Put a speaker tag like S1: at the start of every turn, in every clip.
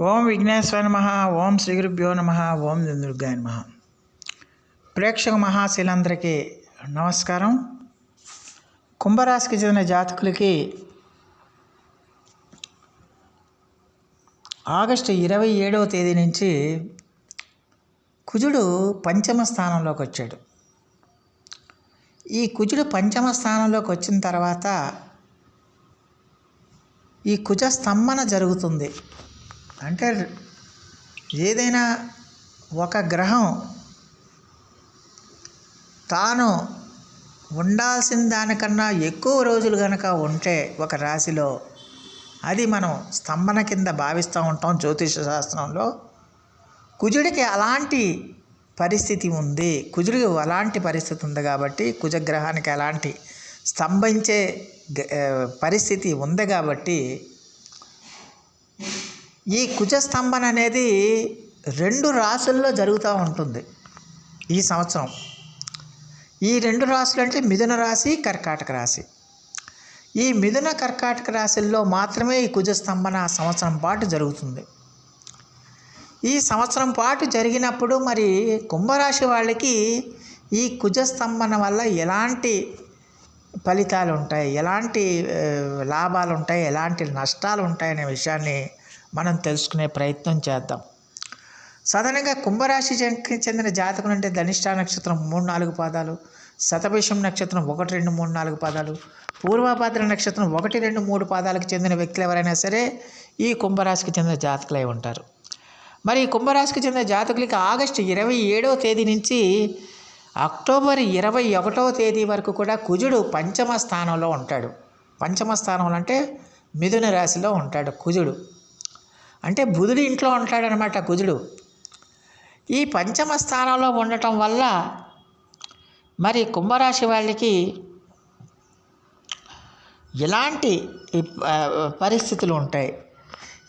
S1: ఓం విఘ్నేశ్వర నమ ఓం శ్రీ గురుభ్యో నమ ఓం దుర్గాయ నమ. ప్రేక్షక మహాశీలందరికీ నమస్కారం. కుంభరాశికి చెందిన జాతకులకి ఆగస్టు ఇరవై ఏడవ తేదీ నుంచి కుజుడు పంచమ స్థానంలోకి వచ్చాడు. ఈ కుజుడు పంచమ స్థానంలోకి వచ్చిన తర్వాత ఈ కుజ స్తంభన జరుగుతుంది. అంటే ఏదైనా ఒక గ్రహం తాను ఉండాల్సిన దానికన్నా ఎక్కువ రోజులు కనుక ఉంటే ఒక రాశిలో అది మనం స్తంభన కింద భావిస్తూ ఉంటాం జ్యోతిష శాస్త్రంలో. కుజుడికి అలాంటి పరిస్థితి ఉంది. కుజుడికి అలాంటి పరిస్థితి ఉంది కాబట్టి కుజగ్రహానికి అలాంటి స్తంభించే పరిస్థితి ఉంది కాబట్టి ఈ కుజస్తంభన అనేది రెండు రాసుల్లో జరుగుతూ ఉంటుంది ఈ సంవత్సరం. ఈ రెండు రాసులు అంటే మిథున రాశి కర్కాటక రాశి. ఈ మిథున కర్కాటక రాశుల్లో మాత్రమే ఈ కుజస్తంభన సంవత్సరం పాటు జరుగుతుంది. ఈ సంవత్సరం పాటు జరిగినప్పుడు మరి కుంభరాశి వాళ్ళకి ఈ కుజస్తంభన వల్ల ఎలాంటి ఫలితాలు ఉంటాయి? ఎలాంటి లాభాలు ఉంటాయి? ఎలాంటి నష్టాలు ఉంటాయనే విషయాన్ని మనం తెలుసుకునే ప్రయత్నం చేద్దాం. సాధారణంగా కుంభరాశి చెందిన జాతకులు అంటే ధనిష్ట నక్షత్రం మూడు నాలుగు పాదాలు శతభిషం నక్షత్రం ఒకటి రెండు మూడు నాలుగు పాదాలు పూర్వభద్ర నక్షత్రం ఒకటి రెండు మూడు పాదాలకు చెందిన వ్యక్తులు ఎవరైనా సరే ఈ కుంభరాశికి చెందిన జాతకులై ఉంటారు. మరి ఈ కుంభరాశికి చెందిన జాతకులకి ఆగస్టు ఇరవై ఏడవ తేదీ నుంచి అక్టోబర్ ఇరవై ఒకటవ తేదీ వరకు కూడా కుజుడు పంచమ స్థానంలో ఉంటాడు. పంచమ స్థానంలో అంటే మిథున రాశిలో ఉంటాడు కుజుడు. అంటే బుధుడి ఇంట్లో ఉంటాడనమాట కుజుడు ఈ పంచమ స్థానంలో ఉండటం వల్ల మరి కుంభరాశి వాళ్ళకి ఎలాంటి పరిస్థితులు ఉంటాయి?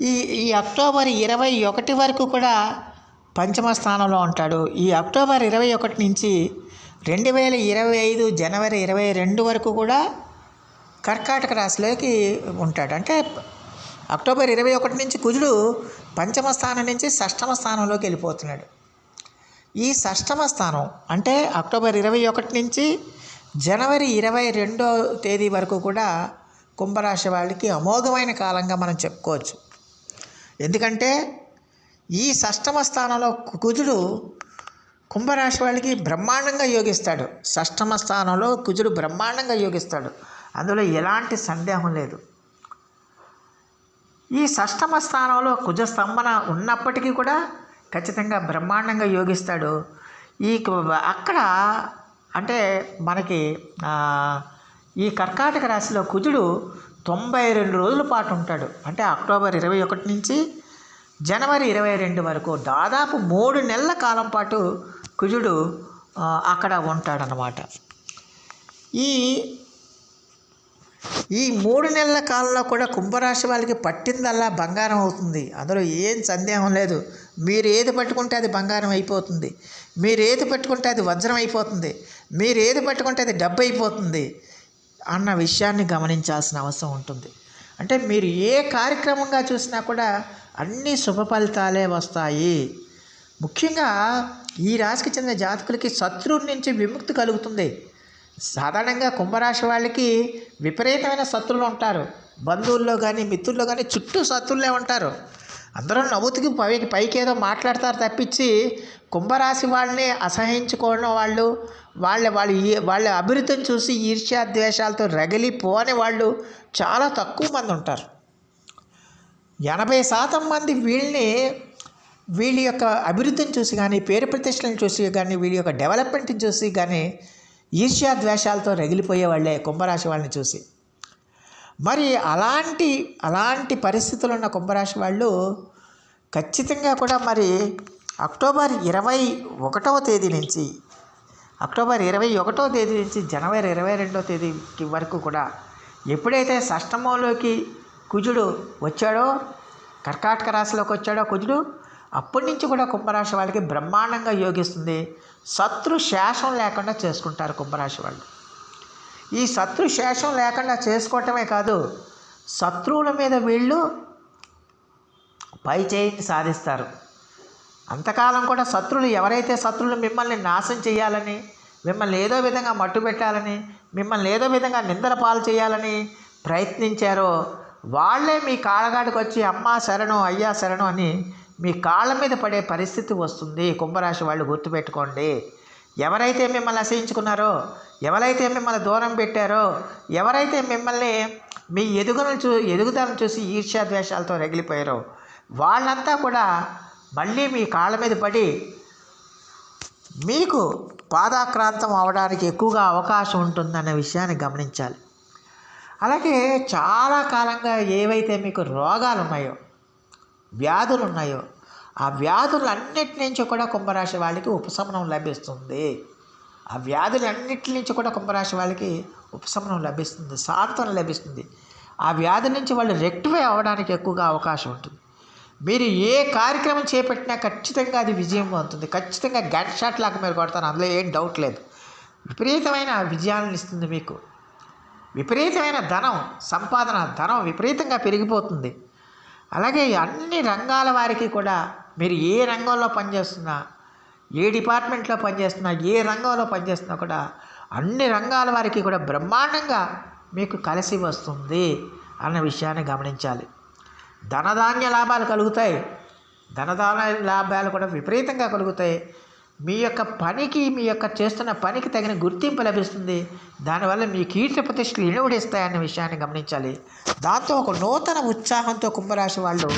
S1: ఈ ఈ అక్టోబర్ ఇరవై ఒకటి వరకు కూడా పంచమ స్థానంలో ఉంటాడు. ఈ అక్టోబర్ ఇరవై ఒకటి నుంచి రెండు వేల ఇరవై ఐదు జనవరి ఇరవై రెండు వరకు కూడా కర్కాటక రాశిలోకి ఉంటాడు. అంటే అక్టోబర్ ఇరవై ఒకటి నుంచి కుజుడు పంచమ స్థానం నుంచి షష్టమ స్థానంలోకి వెళ్ళిపోతున్నాడు. ఈ షష్టమ స్థానం అంటే అక్టోబర్ ఇరవై ఒకటి నుంచి జనవరి ఇరవై రెండో తేదీ వరకు కూడా కుంభరాశి వాళ్ళకి అమోఘమైన కాలంగా మనం చెప్పుకోవచ్చు. ఎందుకంటే ఈ షష్టమ స్థానంలో కుజుడు కుంభరాశి వాళ్ళకి బ్రహ్మాండంగా యోగిస్తాడు. షష్టమ స్థానంలో కుజుడు బ్రహ్మాండంగా యోగిస్తాడు. అందులో ఎలాంటి సందేహం లేదు. ఈ షష్టమ స్థానంలో కుజస్తంభన ఉన్నప్పటికీ కూడా ఖచ్చితంగా బ్రహ్మాండంగా యోగిస్తాడు. ఈ కు- అక్కడ అంటే మనకి ఈ కర్కాటక రాశిలో కుజుడు తొంభై రెండు రోజుల పాటు ఉంటాడు. అంటే అక్టోబర్ ఇరవై ఒకటి నుంచి జనవరి ఇరవై రెండు వరకు దాదాపు మూడు నెలల కాలం పాటు కుజుడు అక్కడ ఉంటాడనమాట ఈ ఈ మూడు నెలల కాలంలో కూడా కుంభరాశి వాళ్ళకి పట్టిందల్లా బంగారం అవుతుంది. అందులో ఏం సందేహం లేదు. మీరు ఏది పట్టుకుంటే అది బంగారం అయిపోతుంది. మీరు ఏది పట్టుకుంటే అది వజ్రం అయిపోతుంది. మీరు ఏది పట్టుకుంటే అది డబ్బు అయిపోతుంది అన్న విషయాన్ని గమనించాల్సిన అవసరం ఉంటుంది. అంటే మీరు ఏ కార్యక్రమంగా చూసినా కూడా అన్ని శుభ ఫలితాలే వస్తాయి. ముఖ్యంగా ఈ రాశికి చెందిన జాతకులకి శత్రువు నుంచి విముక్తి కలుగుతుంది. సాధారణంగా కుంభరాశి వాళ్ళకి విపరీతమైన శత్రువులు ఉంటారు. బంధువుల్లో కానీ మిత్రుల్లో కానీ చుట్టూ శత్రువులే ఉంటారు. అందరూ నవ్వుతుకి పైకి పైకి ఏదో మాట్లాడతారు తప్పించి కుంభరాశి వాళ్ళని అసహించుకోవడం వాళ్ళు వాళ్ళ వాళ్ళ ఈ- వాళ్ళ అభివృద్ధిని చూసి ఈర్ష్యాద్వేషాలతో రగిలిపోని వాళ్ళు చాలా తక్కువ మంది ఉంటారు. ఎనభై శాతం మంది వీళ్ళని వీళ్ళ యొక్క అభివృద్ధిని చూసి కానీ పేరు ప్రతిష్టలను చూసి కానీ వీళ్ళ యొక్క డెవలప్మెంట్ని చూసి కానీ ఈర్ష్యాద్వేషాలతో రగిలిపోయే వాళ్ళే కుంభరాశి వాళ్ళని చూసి. మరి అలాంటి అలాంటి పరిస్థితులు ఉన్న కుంభరాశి వాళ్ళు ఖచ్చితంగా కూడా మరి అక్టోబర్ ఇరవై ఒకటవ తేదీ నుంచి అక్టోబర్ ఇరవై ఒకటో తేదీ నుంచి జనవరి ఇరవై రెండో తేదీకి వరకు కూడా ఎప్పుడైతే షష్టమంలోకి కుజుడు వచ్చాడో కర్కాటక రాశిలోకి వచ్చాడో కుజుడు అప్పటి నుంచి కూడా కుంభరాశి వాళ్ళకి బ్రహ్మాండంగా యోగిస్తుంది. శత్రు శేషం లేకుండా చేసుకుంటారు కుంభరాశి వాళ్ళు. ఈ శత్రు శేషం లేకుండా చేసుకోవటమే కాదు శత్రువుల మీద వీళ్ళు పై చేయిని సాధిస్తారు. అంతకాలం కూడా శత్రులు ఎవరైతే శత్రులు మిమ్మల్ని నాశనం చేయాలని మిమ్మల్ని ఏదో విధంగా మట్టు పెట్టాలని మిమ్మల్ని ఏదో విధంగా నిందల పాలు చేయాలని ప్రయత్నించారో వాళ్ళే మీ కాళ్ళగాడికి వచ్చి అమ్మా శరణం అయ్యా శరణం అని మీ కాళ్ళ మీద పడే పరిస్థితి వస్తుంది. కుంభరాశి వాళ్ళు గుర్తుపెట్టుకోండి. ఎవరైతే మిమ్మల్ని అసహించుకున్నారో ఎవరైతే మిమ్మల్ని దూరం పెట్టారో ఎవరైతే మిమ్మల్ని మీ ఎదుగును చూ ఎదుగుదలను చూసి ఈర్ష్యా ద్వేషాలతో రగిలిపోయారో వాళ్ళంతా కూడా మళ్ళీ మీ కాళ్ళ మీద పడి మీకు పాదాక్రాంతం అవడానికి ఎక్కువగా అవకాశం ఉంటుందన్న విషయాన్ని గమనించాలి. అలాగే చాలా కాలంగా ఏవైతే మీకు రోగాలు ఉన్నాయో వ్యాధులు ఉన్నాయో ఆ వ్యాధులన్నిటి నుంచి కూడా కుంభరాశి వాళ్ళకి ఉపశమనం లభిస్తుంది. ఆ వ్యాధులన్నిటి నుంచి కూడా కుంభరాశి వాళ్ళకి ఉపశమనం లభిస్తుంది సాంత్వన లభిస్తుంది. ఆ వ్యాధి నుంచి వాళ్ళు రెక్టిఫై అవ్వడానికి ఎక్కువగా అవకాశం ఉంటుంది. మీరు ఏ కార్యక్రమం చేపట్టినా ఖచ్చితంగా అది విజయం పొందుతుంది. ఖచ్చితంగా గన్ షాట్ లాగా మీరు కొడతారు అందులో ఏం డౌట్ లేదు. విపరీతమైన విజయాలను ఇస్తుంది మీకు. విపరీతమైన ధనం సంపాదన ధనం విపరీతంగా పెరిగిపోతుంది. అలాగే అన్ని రంగాల వారికి కూడా మీరు ఏ రంగంలో పనిచేస్తున్నా ఏ డిపార్ట్మెంట్లో పనిచేస్తున్నా ఏ రంగంలో పనిచేస్తున్నా కూడా అన్ని రంగాల వారికి కూడా బ్రహ్మాండంగా మీకు కలిసి వస్తుంది అన్న విషయాన్ని గమనించాలి. ధనధాన్య లాభాలు కలుగుతాయి. ధనధాన్య లాభాలు కూడా విపరీతంగా కలుగుతాయి. మీ యొక్క పనికి మీ యొక్క చేస్తున్న పనికి తగిన గుర్తింపు లభిస్తుంది. దానివల్ల మీ కీర్తి ప్రతిష్టలు ఇనువడిస్తాయన్న విషయాన్ని గమనించాలి. దాంతో ఒక నూతన ఉత్సాహంతో కుంభరాశి వాళ్ళు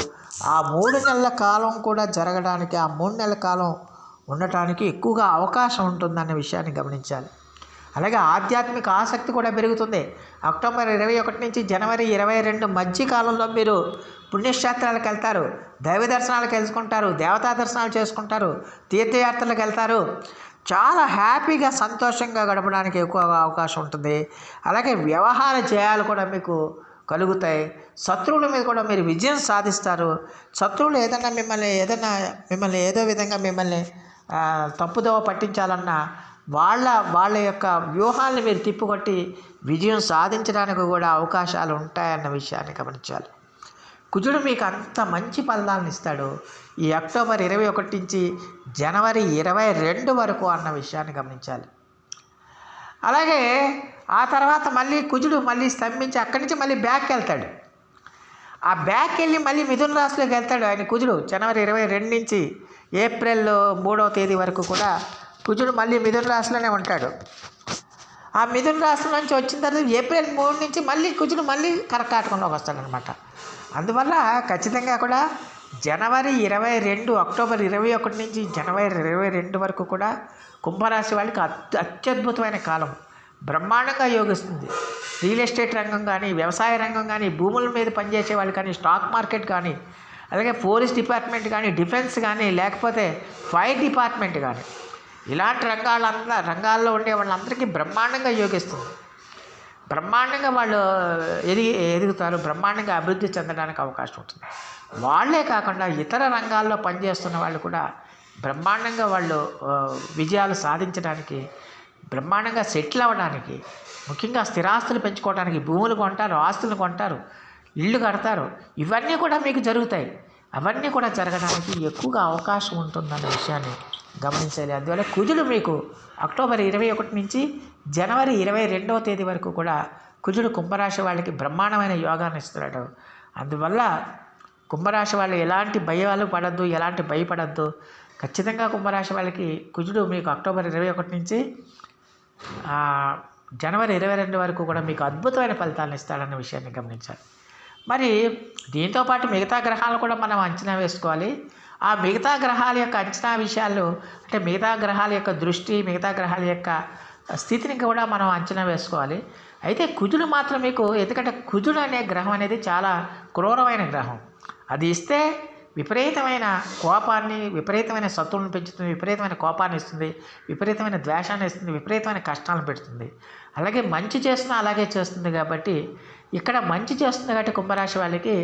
S1: ఆ మూడు నెలల కాలం కూడా జరగడానికి ఆ మూడు నెలల కాలం ఉండటానికి ఎక్కువగా అవకాశం ఉంటుందన్న విషయాన్ని గమనించాలి. అలాగే ఆధ్యాత్మిక ఆసక్తి కూడా పెరుగుతుంది. అక్టోబర్ ఇరవై ఒకటి నుంచి జనవరి ఇరవై రెండు మధ్య కాలంలో మీరు పుణ్యక్షేత్రాలకు వెళ్తారు. దైవ దర్శనాలకు వెళ్తుంటారు. దేవతా దర్శనాలు చేసుకుంటారు. తీర్థయాత్రలకు వెళ్తారు. చాలా హ్యాపీగా సంతోషంగా గడపడానికి ఎక్కువగా అవకాశం ఉంటుంది. అలాగే వ్యవహార జయాలు కూడా మీకు కలుగుతాయి. శత్రువుల మీద కూడా మీరు విజయం సాధిస్తారు. శత్రువులు ఏదైనా మిమ్మల్ని ఏదైనా మిమ్మల్ని ఏదో విధంగా మిమ్మల్ని తప్పుదోవ పట్టించాలన్నా వాళ్ళ వాళ్ళ యొక్క వ్యూహాలను మీరు తిప్పుకొట్టి విజయం సాధించడానికి కూడా అవకాశాలు ఉంటాయన్న విషయాన్ని గమనించాలి. కుజుడు మీకు అంత మంచి ఫలితాలను ఇస్తాడు. ఈ అక్టోబర్ ఇరవై ఒకటి నుంచి జనవరి ఇరవై రెండు వరకు అన్న విషయాన్ని గమనించాలి. అలాగే ఆ తర్వాత మళ్ళీ కుజుడు మళ్ళీ స్తంభించి అక్కడి నుంచి మళ్ళీ బ్యాక్ వెళ్తాడు. ఆ బ్యాక్ వెళ్ళి మళ్ళీ మిథున రాశిలోకి వెళ్తాడు ఆయన కుజుడు. జనవరి ఇరవై రెండు నుంచి ఏప్రిల్ మూడవ తేదీ వరకు కూడా కుజుడు మళ్ళీ మిథున రాశిలోనే ఉంటాడు. ఆ మిథున రాశి నుంచి వచ్చిన తర్వాత ఏప్రిల్ మూడు నుంచి మళ్ళీ కుజుడు మళ్ళీ కర్కాటకంలోకి వస్తాడనమాట. అందువల్ల ఖచ్చితంగా కూడా జనవరి ఇరవై రెండు అక్టోబర్ ఇరవై ఒకటి నుంచి జనవరి ఇరవై రెండు వరకు కూడా కుంభరాశి వాళ్ళకి అత్య అత్యద్భుతమైన కాలం. బ్రహ్మాండంగా యోగిస్తుంది. రియల్ ఎస్టేట్ రంగం కానీ వ్యవసాయ రంగం కానీ భూముల మీద పనిచేసే వాళ్ళు కానీ స్టాక్ మార్కెట్ కానీ అలాగే పోలీస్ డిపార్ట్మెంట్ కానీ డిఫెన్స్ కానీ లేకపోతే ఫైర్ డిపార్ట్మెంట్ కానీ ఇలాంటి రంగాలంతా రంగాల్లో ఉండే వాళ్ళందరికీ బ్రహ్మాండంగా యోగిస్తుంది. బ్రహ్మాండంగా వాళ్ళు ఎదిగి ఎదుగుతారు బ్రహ్మాండంగా అభివృద్ధి చెందడానికి అవకాశం ఉంటుంది. వాళ్ళే కాకుండా ఇతర రంగాల్లో పనిచేస్తున్న వాళ్ళు కూడా బ్రహ్మాండంగా వాళ్ళు విజయాలు సాధించడానికి బ్రహ్మాండంగా సెటిల్ అవ్వడానికి ముఖ్యంగా స్థిరాస్తులు పెంచుకోవడానికి భూములు కొంటారు ఆస్తులు కొంటారు ఇళ్ళు కడతారు ఇవన్నీ కూడా మీకు జరుగుతాయి. అవన్నీ కూడా జరగడానికి ఎక్కువగా అవకాశం ఉంటుందన్న విషయాన్ని గమనించాలి అందువల్ల కుజుడు మీకు అక్టోబర్ ఇరవై ఒకటి నుంచి జనవరి ఇరవై రెండవ తేదీ వరకు కూడా కుజుడు కుంభరాశి వాళ్ళకి బ్రహ్మాండమైన యోగాన్ని ఇస్తున్నాడు. అందువల్ల కుంభరాశి వాళ్ళు ఎలాంటి భయాలు పడద్దు ఎలాంటి భయపడద్దు. ఖచ్చితంగా కుంభరాశి వాళ్ళకి కుజుడు మీకు అక్టోబర్ ఇరవై ఒకటి నుంచి జనవరి ఇరవై రెండు వరకు కూడా మీకు అద్భుతమైన ఫలితాలను ఇస్తాడన్న విషయాన్ని గమనించాలి. మరి దీంతో పాటు మిగతా గ్రహాలు కూడా మనం అంచనా వేసుకోవాలి. ఆ మిగతా గ్రహాల యొక్క అంచనా విషయాలు అంటే మిగతా గ్రహాల యొక్క దృష్టి మిగతా గ్రహాల యొక్క స్థితిని కూడా మనం అంచనా వేసుకోవాలి. అయితే కుజుడు మాత్రం మీకు ఎందుకంటే కుజుడు అనే గ్రహం అనేది చాలా క్రూరమైన గ్రహం. అది ఇస్తే విపరీతమైన కోపాన్ని విపరీతమైన శత్రువులను పెంచుతుంది విపరీతమైన కోపాన్ని ఇస్తుంది విపరీతమైన ద్వేషాన్ని ఇస్తుంది విపరీతమైన కష్టాలను పెడుతుంది. అలాగే మంచి చేస్తున్నా అలాగే చేస్తుంది కాబట్టి ఇక్కడ మంచి చేస్తుంది కాబట్టి కుంభరాశి వాళ్ళకి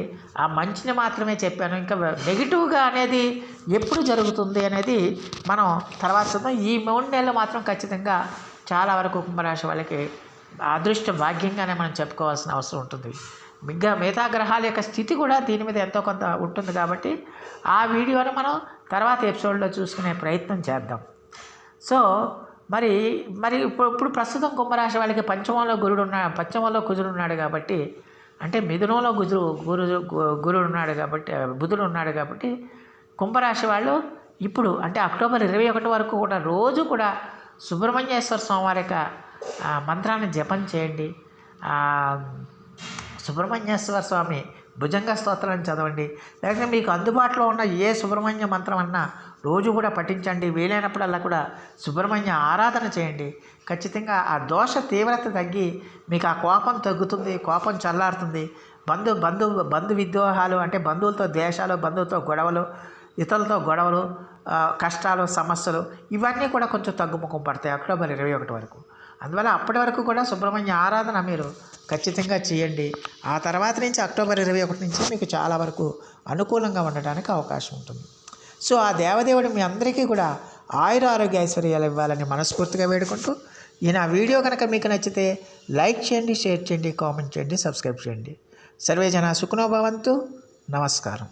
S1: ఆ మంచిని మాత్రమే చెప్పాను. ఇంకా నెగిటివ్గా అనేది ఎప్పుడు జరుగుతుంది అనేది మనం తర్వాత చూద్దాం. ఈ మూడు నెలలు మాత్రం ఖచ్చితంగా చాలా వరకు కుంభరాశి వాళ్ళకి అదృష్ట భాగ్యంగానే మనం చెప్పుకోవాల్సిన అవసరం ఉంటుంది. మిగతా మిగతా గ్రహాల యొక్క స్థితి కూడా దీని మీద ఎంతో కొంత ఉంటుంది కాబట్టి ఆ వీడియోను మనం తర్వాత ఎపిసోడ్లో చూసుకునే ప్రయత్నం చేద్దాం. సో మరి మరి ఇప్పుడు ఇప్పుడు ప్రస్తుతం కుంభరాశి వాళ్ళకి పంచమంలో గురుడు ఉన్నాడు పంచమంలో కుజుడు ఉన్నాడు కాబట్టి అంటే మిథునంలో గుజుడు గురు గు- గురుడు ఉన్నాడు కాబట్టి బుధుడు ఉన్నాడు కాబట్టి కుంభరాశి వాళ్ళు ఇప్పుడు అంటే అక్టోబర్ ఇరవై ఒకటి వరకు కూడా రోజు కూడా సుబ్రహ్మణ్యేశ్వర స్వామి వారి యొక్క మంత్రాన్ని జపం చేయండి. సుబ్రహ్మణ్యేశ్వర స్వామి భుజంగ స్తోత్రాన్ని చదవండి. లేకపోతే మీకు అందుబాటులో ఉన్న ఏ సుబ్రహ్మణ్య మంత్రం అన్నా రోజు కూడా పఠించండి. వీలైనప్పుడల్లా కూడా సుబ్రహ్మణ్య ఆరాధన చేయండి. ఖచ్చితంగా ఆ దోష తీవ్రత తగ్గి మీకు ఆ కోపం తగ్గుతుంది కోపం చల్లారుతుంది. బంధు బంధు బంధు విద్రోహాలు అంటే బంధువులతో ద్వేషాలు బంధువులతో గొడవలు ఇతరులతో గొడవలు కష్టాలు సమస్యలు ఇవన్నీ కూడా కొంచెం తగ్గుముఖం పడతాయి అక్టోబర్ ఇరవై ఒకటి వరకు. అందువల్ల అప్పటి వరకు కూడా సుబ్రహ్మణ్య ఆరాధన మీరు ఖచ్చితంగా చేయండి. ఆ తర్వాత నుంచి అక్టోబర్ ఇరవై ఒకటి నుంచి మీకు చాలా వరకు అనుకూలంగా ఉండడానికి అవకాశం ఉంటుంది. సో ఆ దేవదేవుడు మీ అందరికీ కూడా ఆయుర ఆరోగ్య ఐశ్వర్యాలు ఇవ్వాలని మనస్ఫూర్తిగా వేడుకుంటూ ఈ నా వీడియో కనుక మీకు నచ్చితే లైక్ చేయండి షేర్ చేయండి కామెంట్ చేయండి సబ్స్క్రైబ్ చేయండి. సర్వే జన సుఖనోభవంతు నమస్కారం.